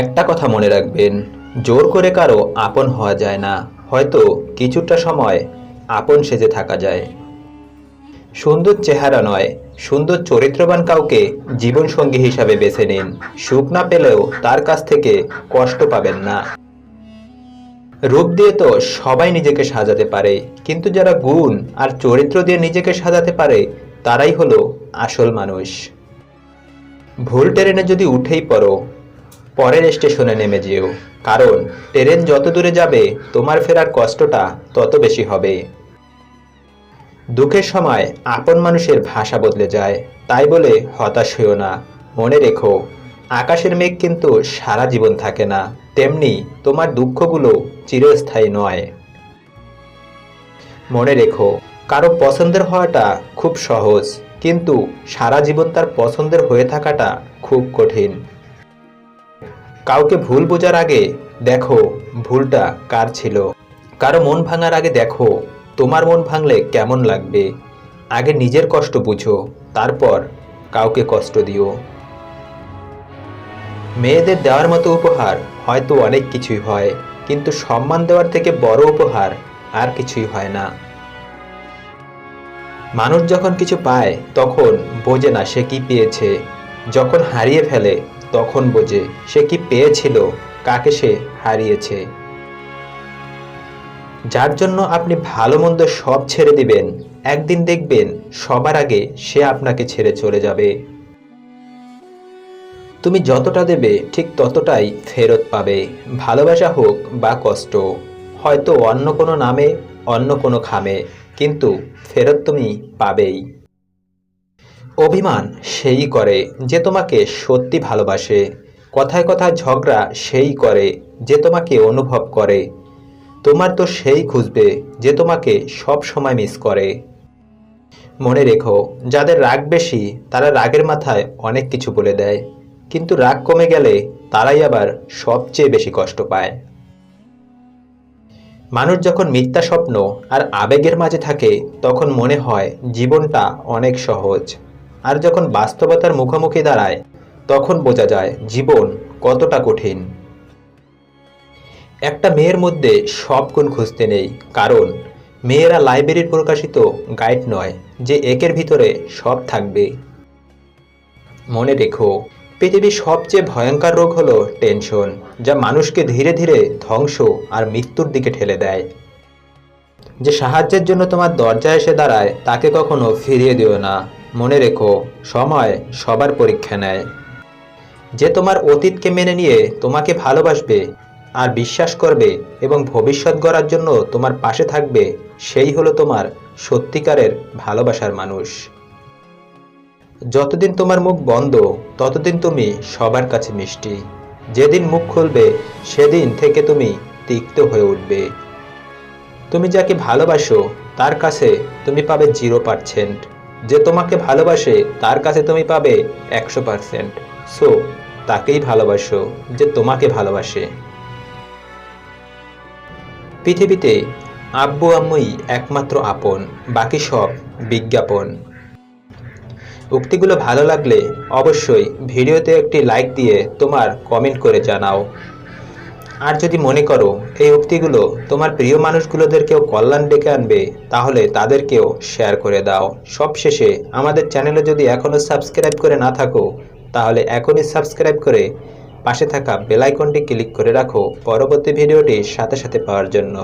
একটা কথা মনে রাখবেন, জোর করে কারও আপন হওয়া যায় না, হয়তো কিছুটা সময় আপন সেজে থাকা যায়। সুন্দর চেহারা নয়, সুন্দর চরিত্রবান কাউকে জীবনসঙ্গী হিসাবে বেছে নিন। সুখ না পেলেও তার কাছ থেকে কষ্ট পাবেন না। রূপ দিয়ে তো সবাই নিজেকে সাজাতে পারে, কিন্তু যারা গুণ আর চরিত্র দিয়ে নিজেকে সাজাতে পারে, তারাই হলো আসল মানুষ। ভুল ট্রেনে যদি উঠেই পড়ো পরের স্টেশনে নেমে যেও, কারণ ট্রেন যত দূরে যাবে, তোমার ফেরার কষ্টটা তত বেশি হবে। দুঃখের সময় আপন মানুষের ভাষা বদলে যায়, তাই বলে হতাশ হইও না। মনে রেখো, আকাশের মেঘ কিন্তু সারা জীবন থাকে না, তেমনি তোমার দুঃখগুলো চিরস্থায়ী নয়। মনে রেখো, কারও পছন্দের হওয়াটা খুব সহজ, কিন্তু সারা জীবন তার পছন্দের হয়ে থাকাটা খুব কঠিন। কাউকে ভুল বোঝার আগে দেখো ভুলটা কার ছিল। কারও মন ভাঙার আগে দেখো তোমার মন ভাঙলে কেমন লাগবে। আগে নিজের কষ্ট বুঝো, তারপর কাউকে কষ্ট দিও। মেয়েদের দেওয়ার মতো উপহার হয়তো অনেক কিছুই হয়, কিন্তু সম্মান দেওয়ার থেকে বড় উপহার আর কিছুই হয় না। মানুষ যখন কিছু পায়, তখন বোঝে না সে কি পেয়েছে। যখন হারিয়ে ফেলে তখন বোঝে সে কি পেয়েছিল, কাকে সে হারিয়েছে। যার জন্য আপনি ভালো মন্দ সব ছেড়ে দিবেন, একদিন দেখবেন সবার আগে সে আপনাকে ছেড়ে চলে যাবে। তুমি যতটা দেবে, ঠিক ততটাই ফেরত পাবে। ভালোবাসা হোক বা কষ্ট, হয়তো অন্য কোনো নামে, অন্য কোনো খামে, কিন্তু ফেরত তুমি পাবেই। অভিমান সেই করে যে তোমাকে সত্যি ভালোবাসে। কথায় কথায় ঝগড়া সেই করে যে তোমাকে অনুভব করে। তোমার তো সেই খুঁজবে যে তোমাকে সব সময় মিস করে। মনে রেখো, যাদের রাগ বেশি, তারা রাগের মাথায় অনেক কিছু বলে দেয়। কিন্তু রাগ কমে গেলে তারাই আবার সবচেয়ে বেশি কষ্ট পায়। মানুষ যখন মিথ্যা স্বপ্ন আর আবেগের মাঝে থাকে, তখন মনে হয় জীবনটা অনেক সহজ। আর যখন বাস্তবতার মুখোমুখি দাঁড়ায়, তখন বোঝা যায় জীবন কতটা কঠিন। একটা মেয়ের মধ্যে সব গুণ খুঁজতে নেই, কারণ মেয়েরা লাইব্রেরির প্রকাশিত গাইড নয় যে একের ভিতরে সব থাকবে। মনে রেখো, পৃথিবীর সবচেয়ে ভয়ঙ্কর রোগ হলো টেনশন, যা মানুষকে ধীরে ধীরে ধ্বংস আর মৃত্যুর দিকে ঠেলে দেয়। যে সাহায্যের জন্য তোমার দরজায় এসে দাঁড়ায়, তাকে কখনো ফিরিয়ে দিও না। মনে রেখো, সময় সবার পরীক্ষা নেয়। যে তোমার অতীতকে মেনে নিয়ে তোমাকে ভালোবাসবে আর বিশ্বাস করবে এবং ভবিষ্যৎ গড়ার জন্য তোমার পাশে থাকবে, সেই হলো তোমার সত্যিকারের ভালোবাসার মানুষ। যতদিন তোমার মুখ বন্ধ, ততদিন তুমি সবার কাছে মিষ্টি। যেদিন মুখ খুলবে, সেদিন থেকে তুমি তিক্ত হয়ে উঠবে। তুমি যাকে ভালোবাসো, তার কাছে তুমি পাবে জিরো পার্সেন্ট যে তোমাকে ভালোবাসে, তার কাছে তুমি পাবে একশো পার্সেন্ট। সো, তাকেই ভালোবাসো যে তোমাকে ভালোবাসে। পৃথিবীতে আব্বু আম্মুই একমাত্র আপন, বাকি সব বিজ্ঞাপন। উক্তিগুলো ভালো লাগলে অবশ্যই ভিডিওতে একটি লাইক দিয়ে তোমার কমেন্ট করে জানাও। আর যদি মনে করো, এই উক্তিগুলো তোমার প্রিয় মানুষগুলোদেরকেও কল্যাণ ডেকে আনবে, তাহলে তাদেরকেও শেয়ার করে দাও। সবশেষে আমাদের চ্যানেলে যদি এখনও সাবস্ক্রাইব করে না থাকো, তাহলে এখনই সাবস্ক্রাইব করে পাশে থাকা বেলাইকনটি ক্লিক করে রাখো পরবর্তী ভিডিওটি সাথে সাথে পাওয়ার জন্য।